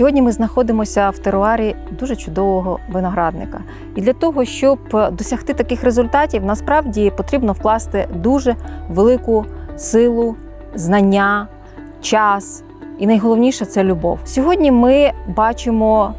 Сьогодні ми знаходимося в теруарі дуже чудового виноградника. І для того, щоб досягти таких результатів, насправді потрібно вкласти дуже велику силу, знання, час. І найголовніше це любов. Сьогодні ми бачимо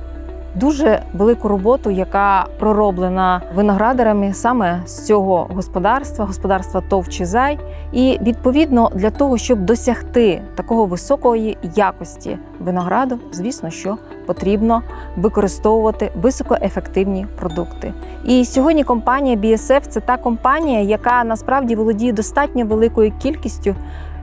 дуже велику роботу, яка пророблена виноградарами саме з цього господарства, господарства ТОВ «Чизай». І відповідно для того, щоб досягти такого високої якості винограду, звісно, що потрібно використовувати високоефективні продукти. І сьогодні компанія BSF – це та компанія, яка насправді володіє достатньо великою кількістю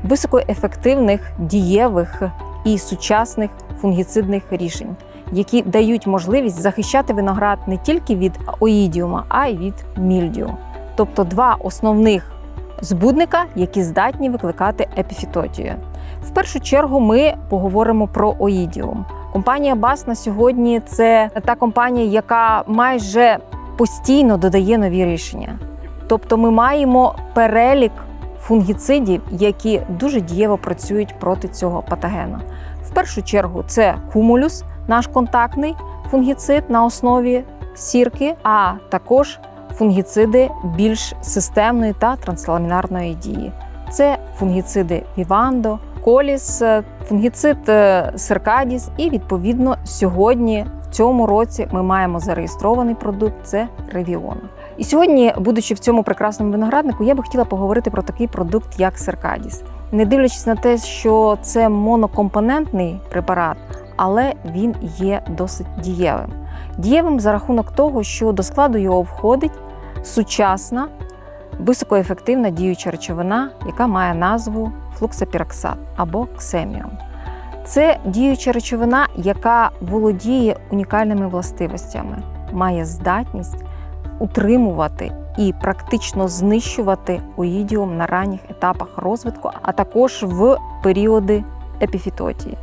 високоефективних, дієвих і сучасних фунгіцидних рішень, які дають можливість захищати виноград не тільки від оїдіума, а й від мільдію. Тобто два основних збудника, які здатні викликати епіфітотію. В першу чергу ми поговоримо про оїдіум. Компанія БАС на сьогодні це та компанія, яка майже постійно додає нові рішення. Тобто ми маємо перелік фунгіцидів, які дуже дієво працюють проти цього патогена. В першу чергу це кумулюс, наш контактний фунгіцид на основі сірки, а також фунгіциди більш системної та трансламінарної дії. Це фунгіциди Вівандо, Коліс, фунгіцид Серкадіс, і відповідно сьогодні в цьому році ми маємо зареєстрований продукт це Ревіон. І сьогодні, будучи в цьому прекрасному винограднику, я би хотіла поговорити про такий продукт, як Серкадіс. Не дивлячись на те, що це монокомпонентний препарат, але він є досить дієвим. Дієвим за рахунок того, що до складу його входить сучасна, високоефективна діюча речовина, яка має назву флуксапіроксат або ксеміум. Це діюча речовина, яка володіє унікальними властивостями, має здатність утримувати і практично знищувати оїдіум на ранніх етапах розвитку, а також в періоди епіфітотії.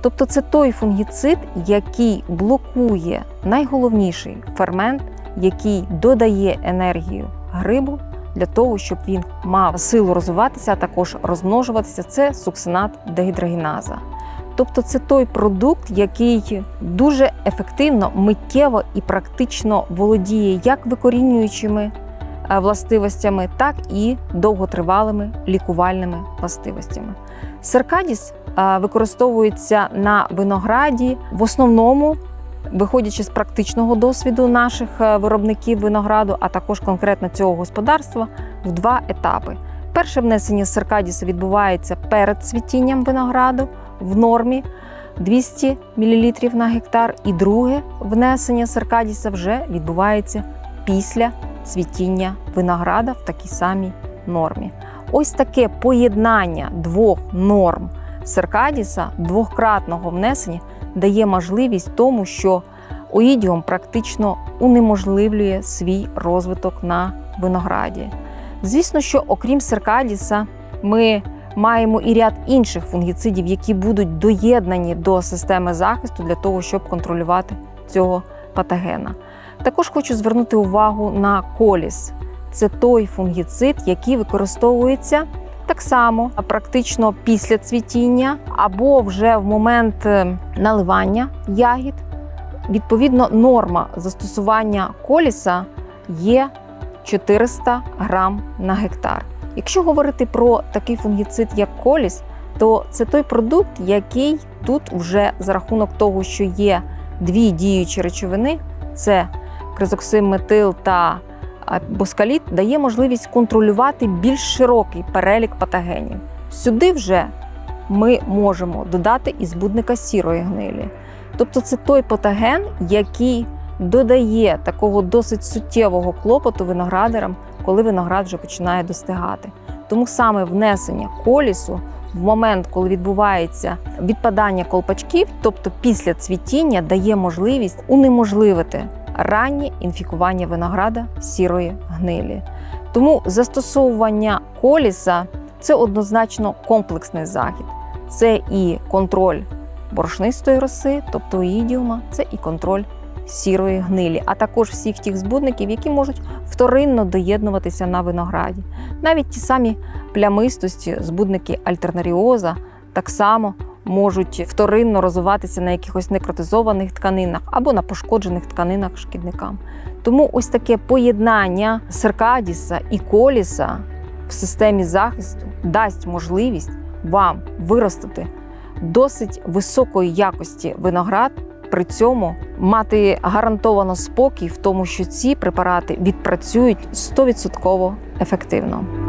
Тобто це той фунгіцид, який блокує найголовніший фермент, який додає енергію грибу для того, щоб він мав силу розвиватися, а також розмножуватися. Це суксинат дегідрогеназа. Тобто це той продукт, який дуже ефективно, миттєво і практично володіє як викорінюючими властивостями, так і довготривалими лікувальними властивостями. Серкадіс використовується на винограді в основному. Виходячи з практичного досвіду наших виробників винограду, а також конкретно цього господарства, в два етапи. Перше внесення серкадіса відбувається перед цвітінням винограду в нормі 200 мл на гектар, і друге внесення серкадіса вже відбувається після цвітіння винограда в такій самій нормі. Ось таке поєднання двох норм серкадіса, двократного внесення, дає можливість тому, що оїдіум практично унеможливлює свій розвиток на винограді. Звісно, що окрім серкадіса, ми маємо і ряд інших фунгіцидів, які будуть доєднані до системи захисту для того, щоб контролювати цього патогена. Також хочу звернути увагу на коліс. Це той фунгіцид, який використовується так само практично після цвітіння або вже в момент е, наливання ягід. Відповідно, норма застосування коліса є 400 грам на гектар. Якщо говорити про такий фунгіцид, як коліс, то це той продукт, який тут вже за рахунок того, що є дві діючі речовини: це кризоксиметил та боскаліт, дає можливість контролювати більш широкий перелік патогенів. Сюди вже ми можемо додати і збудника сірої гнилі. Тобто це той патоген, який додає такого досить суттєвого клопоту виноградарам, коли виноград вже починає достигати. Тому саме внесення колісу в момент, коли відбувається відпадання колпачків, тобто після цвітіння, дає можливість унеможливити раннє інфікування винограда сірої гнилі. Тому застосовування коліса це однозначно комплексний захід. Це і контроль борошнистої роси, тобто ідіума, це і контроль сірої гнилі, а також всіх тих збудників, які можуть вторинно доєднуватися на винограді. Навіть ті самі плямистості, збудники альтернаріоза так само можуть вторинно розвиватися на якихось некротизованих тканинах або на пошкоджених тканинах шкідникам. Тому ось таке поєднання серкадіса і коліса в системі захисту дасть можливість вам виростити досить високої якості виноград, при цьому мати гарантовано спокій в тому, що ці препарати відпрацюють 100% ефективно.